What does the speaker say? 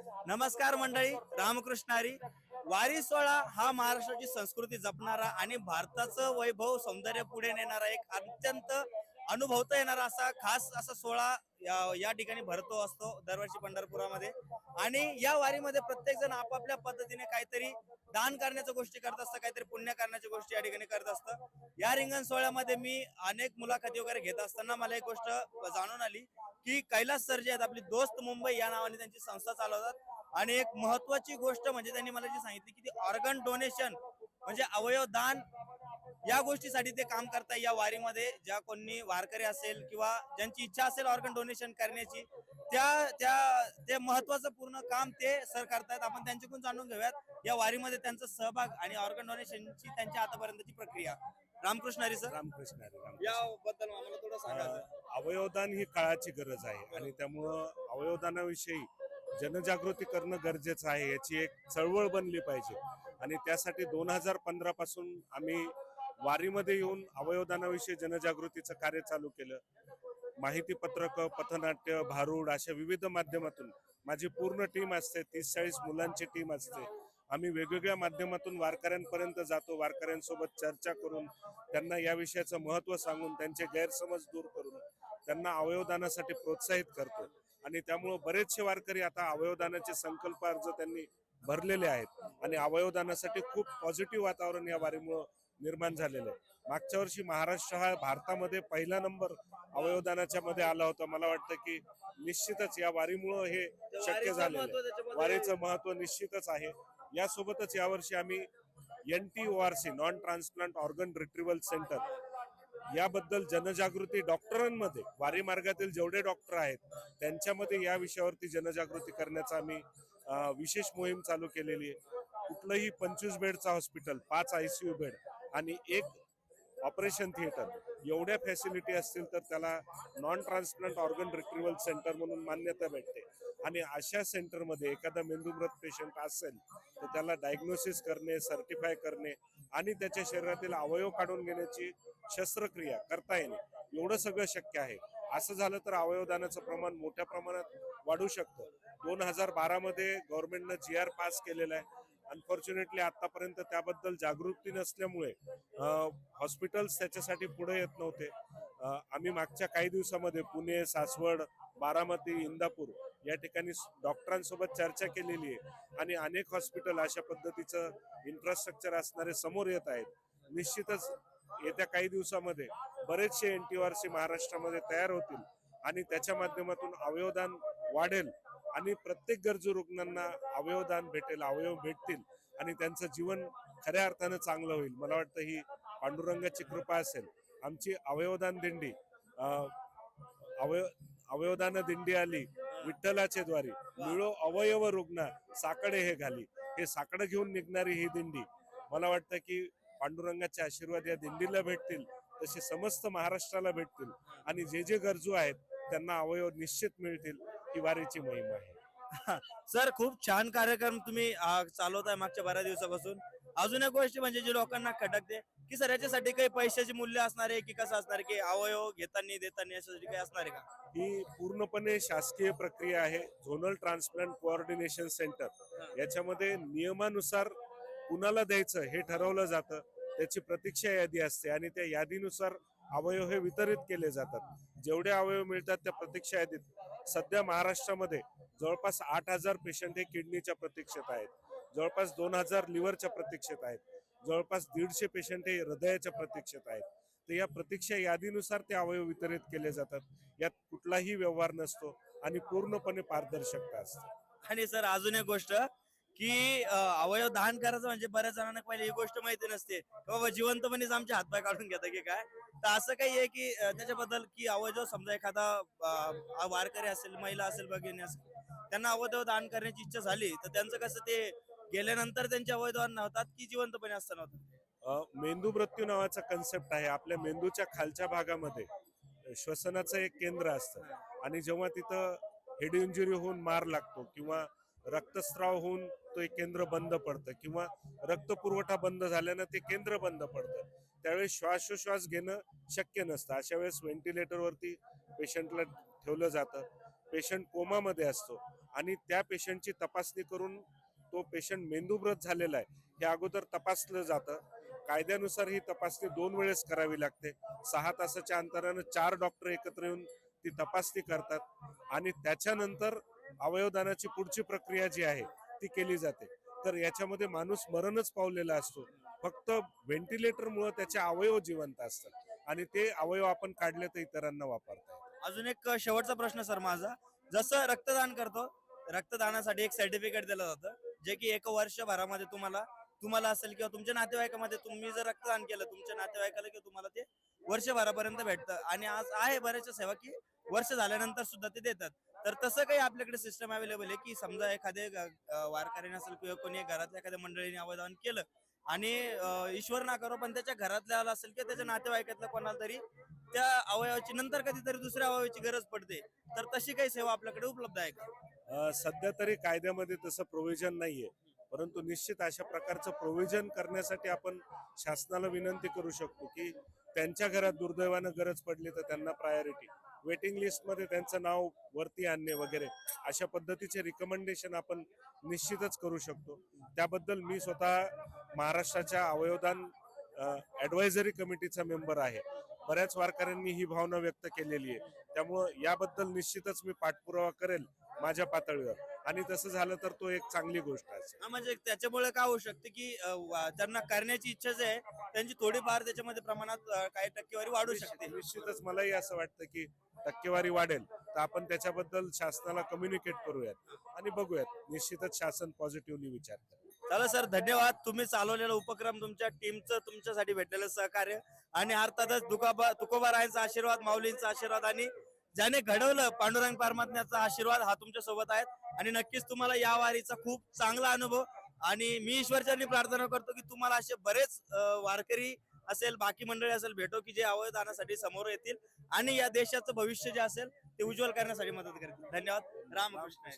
नमस्कार मंडळी रामकृष्ण हरी. वारी सोहळा हा महाराष्ट्राची संस्कृती जपणारा आणि भारताचं वैभव सौंदर्य पुढे नेणारा एक अत्यंत अनुभवता येणारा असा खास असा सोहळा या ठिकाणी भरतो असतो दरवर्षी पंढरपुरामध्ये. आणि या वारीमध्ये प्रत्येक जण आपापल्या पद्धतीने काहीतरी दान करण्याच्या गोष्टी करत असतं काहीतरी पुण्य करण्याच्या गोष्टी या ठिकाणी करत असतं. या रिंगण सोहळ्यामध्ये मी अनेक मुलाखती वगैरे घेत असताना मला एक गोष्ट जाणून आली की कैलास सर जे आहेत आपली दोस्त मुंबई या नावाने त्यांची संस्था चालवतात. आणि एक महत्वाची गोष्ट म्हणजे त्यांनी मला जी सांगितली की ती ऑर्गन डोनेशन म्हणजे अवयव दान या गोष्टीसाठी ते काम करतात या वारीमध्ये. ज्या कोणी वारकरी असेल किंवा ज्यांची इच्छा असेल ऑर्गन डोनेशन करण्याची त्या त्या ते महत्वाचं पूर्ण काम ते सर करतायत. आपण त्यांच्याकडून जाणून घेऊयात. या वारीमध्ये त्यांचा सहभाग आणि ऑर्गन डोनेशनची त्यांच्या आतापर्यंतची प्रक्रिया. रामकृष्ण हरी सर. रामकृष्ण हरी याबद्दल आम्हाला थोडं सांगा. अवयवदान ही काळाची गरज आहे आणि त्यामुळं अवयवदानाविषयी जनजागृती करणं गरजेचं आहे. याची एक चळवळ बनली पाहिजे. आणि त्यासाठी दोन हजार पंधरा पासून आम्ही वारीमध्ये येऊन अवयवदानाविषयी जनजागृतीचं कार्य चालू केलं. माहिती पत्रक पथनाट्य भारूड अशा विविध माध्यमातून माझी पूर्ण टीम असते. तीस चाळीस मुलांची टीम असते. आम्ही वेगवेगळ्या माध्यमातून वारकऱ्यांपर्यंत जातो. वारकऱ्यांसोबत चर्चा करून त्यांना या विषयाचं महत्त्व सांगून त्यांचे गैरसमज दूर करून त्यांना अवयवदानासाठी प्रोत्साहित करतो. आणि त्यामुळं बरेचसे वारकरी आता अवयवदानाचे संकल्प अर्ज त्यांनी भरलेले आहेत. आणि अवयवदानासाठी खूप पॉझिटिव्ह वातावरण या वारीमुळं निर्माण झालेलं आहे. मागच्या वर्षी महाराष्ट्र हा भारतामध्ये पहिला नंबर अवयवदानाच्या मध्ये आला होता. मला वाटतं की निश्चितच या वारीमुळं हे शक्य झालेलं त्याच्यामध्ये- वारीचं महत्त्व निश्चितच आहे. यासोबतच यावर्षी आम्ही N T O R C non transplant organ retrieval centre याबद्दल जनजागृती डॉक्टरांमध्ये वारी मार्गातील जेवढे डॉक्टर आहेत त्यांच्यामध्ये या विषयावरती जनजागृती करण्याचा आम्ही विशेष मोहीम चालू केलेली आहे. कुठलंही पंचवीस बेडचा हॉस्पिटल पाच आयसीयू बेड आणि एक ऑपरेशन थिएटर. एवढ्या फॅसिलिटी असतील तर त्याला non transplant organ retrieval centre म्हणून मान्यता भेटते. आणि अशा सेंटरमध्ये एखादा मेंदूमृत पेशंट असेल तर त्याला डायग्नोसिस करणे सर्टिफाय करणे आणि त्याच्या शरीरातील अवयव काढून घेण्याची शस्त्रक्रिया करता येणे. एवढं सगळं शक्य आहे. असं झालं तर अवयवदानाचं प्रमाण मोठ्या प्रमाणात वाढू शकतं. दोन हजार बारा मध्ये गव्हर्नमेंटनं जी आर पास केलेला आहे. अनफॉर्च्युनेटली आतापर्यंत त्याबद्दल जागृती नसल्यामुळे हॉस्पिटल्स त्याच्यासाठी पुढे येत नव्हते. आम्ही मागच्या काही दिवसामध्ये पुणे सासवड बारामती इंदापूर या ठिकाणी डॉक्टरांसोबत चर्चा केलेली आहे आणि अनेक हॉस्पिटल अशा पद्धतीचं इन्फ्रास्ट्रक्चर असणारे समोर येत आहेत. निश्चितच येत्या काही दिवसामध्ये बरेचसे एन टी आर सी महाराष्ट्रामध्ये तयार होतील आणि त्याच्या माध्यमातून अवयवदान वाढेल. आणि प्रत्येक गरजू रुग्णांना अवयवदान भेटेल अवयव भेटतील आणि त्यांचं जीवन खऱ्या अर्थानं चांगलं होईल. मला वाटतं ही पांडुरंगाची कृपा असेल. आमची अवयवदान दिंडी अवयव अवयवदान दिंडी आली विठ्ठलाचे द्वारी. मिळो अवयव रुग्ण साकडे हे घाली. हे साकडं घेऊन निघणारी ही दिंडी. मला वाटतं की पांडुरंगाचे आशीर्वाद या दिंडीला भेटतील तसे समस्त महाराष्ट्राला भेटतील आणि जे जे गरजू आहेत त्यांना अवयव निश्चित मिळतील. ही वारीची मोहीम आहे. सर खूप छान कार्यक्रम तुम्ही आ, चालवताय मागच्या बऱ्याच दिवसापासून. अजून एक गोष्ट म्हणजे जे लोकांना खटकते की सर याच्यासाठी काही पैशाचे मूल्य असणार आहे की कसं असणार आहे की अवयव घेताना देताना याच्यासाठी काही असणार आहे का? ही पूर्णपणे शासकीय प्रक्रिया आहे. Zonal transplant coordination centre. याच्यामध्ये नियमानुसार कुणाला द्यायचं हे ठरवलं जातं. त्याची प्रतीक्षा यादी असते आणि त्या यादीनुसार अवयव हे वितरित केले जातात. जेवढे अवयव मिळतात त्या प्रतीक्षा यादीत सध्या महाराष्ट्रामध्ये जवळपास आठ हजार पेशंट हे किडनीच्या प्रतीक्षेत आहेत. जवळपास दोन हजार लिव्हरच्या प्रतीक्षेत आहेत. जवळपास दीडशे पेशंट हे हृदयाच्या प्रतीक्षेत आहेत. तर या प्रतीक्षा यादीनुसार ते अवयव वितरित केले जातात. यात कुठलाही व्यवहार नसतो आणि पूर्णपणे पारदर्शकता असते. आणि सर अजून एक गोष्ट. की अवयव दान करायचं म्हणजे बऱ्याच जणांना पहिले ही गोष्ट माहिती नसते. बाबा जिवंतपणेच आमचे हातपाय काढून घेतात की काय? तर असं काही आहे की त्याच्याबद्दल की अवयव समजा एखादा वारकरी असेल महिला असेल भगिनी असेल त्यांना अवयव दान करण्याची इच्छा झाली तर त्यांचं कसं ते गेल्यानंतर त्यांचे अवयव नव्हतात होतात की जिवंतपणे असताना होतात? मेंदू मृत्यू नावाचा कन्सेप्ट आहे. आपल्या मेंदूच्या खालच्या भागामध्ये श्वसनाचं एक केंद्र असतं. आणि जेव्हा तिथं हेड इंजुरी होऊन मार लागतो किंवा रक्तस्राव होऊन तो एक केंद्र बंद पडतं किंवा रक्तपुरवठा बंद झाल्यानं ते केंद्र बंद पडतं. त्यावेळेस श्वासोश्वास घेणं शक्य नसतं. अशा वेळेस व्हेंटिलेटरवरती पेशंटला ठेवलं जातं. पेशंट कोमामध्ये असतो आणि त्या पेशंटची तपासणी करून तो पेशंट मेंदूब्रत झालेला आहे. हे अगोदर तपासलं जातं. कायद्यानुसार ही तपासणी दोन वेळेस करावी लागते. सहा तासाच्या अंतरानं चार डॉक्टर एकत्र येऊन ती तपासणी करतात आणि त्याच्यानंतर अवयवदानाची पुढची प्रक्रिया जी आहे ती केली जाते. तर याच्यामध्ये माणूस मरणच पावलेला असतो. फक्त व्हेंटिलेटरमुळे त्याचे अवयव जिवंत असतात. आणि ते अवयव आपण काढले तर इतरांना वापरता अजून एक शेवटचा प्रश्न सर माझा. जसं रक्तदान करतो रक्तदानासाठी एक सर्टिफिकेट दिलं जातं जे की एक वर्षभरामध्ये तुम्हाला तुम्हाला असेल किंवा तुमच्या नातेवाईकामध्ये तुम्ही जर रक्तदान केलं तुमच्या नातेवाईकाला किंवा तुम्हाला ते वर्षभरापर्यंत भेटतं. आणि आज आहे बऱ्याचशा सेवा की वर्ष झाल्यानंतर सुद्धा ते देतात. तर तसं काही आपल्याकडे सिस्टम अवेलेबल आहे की समजा एखादे वारकऱ्याने असेल किंवा कोणी घरातल्या एखाद्या मंडळीने अवदान केलं आणि ईश्वर ना करो पण त्याच्या घरातल्याला असेल किंवा त्याच्या नातेवाईकातल्या कोणाला तरी त्या अवयवाची नंतर कधीतरी दुसऱ्या अवयवाची गरज पडते. तर तशी काही सेवा आपल्याकडे उपलब्ध आहे का? सध्या तरी कायद्यामध्ये तसं प्रोव्हिजन नाहीये. परंतु निश्चित अशा प्रकारचं प्रोव्हिजन करण्यासाठी आपण शासनाला विनंती करू शकतो की त्यांच्या घरात दुर्दैवानं गरज पडली तर त्यांना प्रायोरिटी वेटिंग लिस्टमध्ये त्यांचं नाव वरती आणणे वगैरे अशा पद्धतीचे रिकमेंडेशन आपण निश्चितच करू शकतो. त्याबद्दल मी स्वतः महाराष्ट्राच्या अवयवदान ॲडवायझरी कमिटीचा मेंबर आहे. बऱ्याच वारकऱ्यांनी ही भावना व्यक्त केलेली आहे. त्यामुळं याबद्दल निश्चितच मी पाठपुरावा करेल. माझ्या पातळीवर. आणि तसं झालं तर तो एक चांगली गोष्ट असेल हा, म्हणजे त्याच्यामुळे काय होऊ शकते की अं, वा- ज्यांना करण्याची इच्छा जी आहे त्यांची थोडीफार त्याच्यामध्ये प्रमाणात अं, काही टक्केवारी वाढू शकते. निश्चितच मलाही असं वाटतं की टक्केवारी वाढेल. तर आपण त्याच्याबद्दल शासनाला कम्युनिकेट करूयात आणि बघूयात. निश्चितच शासन पॉझिटिव्हली विचार करेल. चला सर धन्यवाद. तुम्ही चालवलेला उपक्रम तुमच्या टीमचं तुमच्यासाठी भेटलेलं सहकार्य. आणि अर्थातच तुकोबा तुकोबारायांचा आशीर्वाद माऊलींचा आशीर्वाद आणि ज्याने घडवलं पांडुरंग परमात्म्याचा आशीर्वाद हा तुमच्यासोबत आहेत. आणि नक्कीच तुम्हाला या वारीचा खूप चांगला अनुभव. आणि मी ईश्वरचरणी प्रार्थना करतो की तुम्हाला असे बरेच वारकरी असेल बाकी मंडळी असेल भेटो की जे अवयदानासाठी समोर येतील. आणि या देशाचं भविष्य जे असेल ते उज्ज्वल करण्यासाठी मदत करतील. धन्यवाद. रामकृष्ण.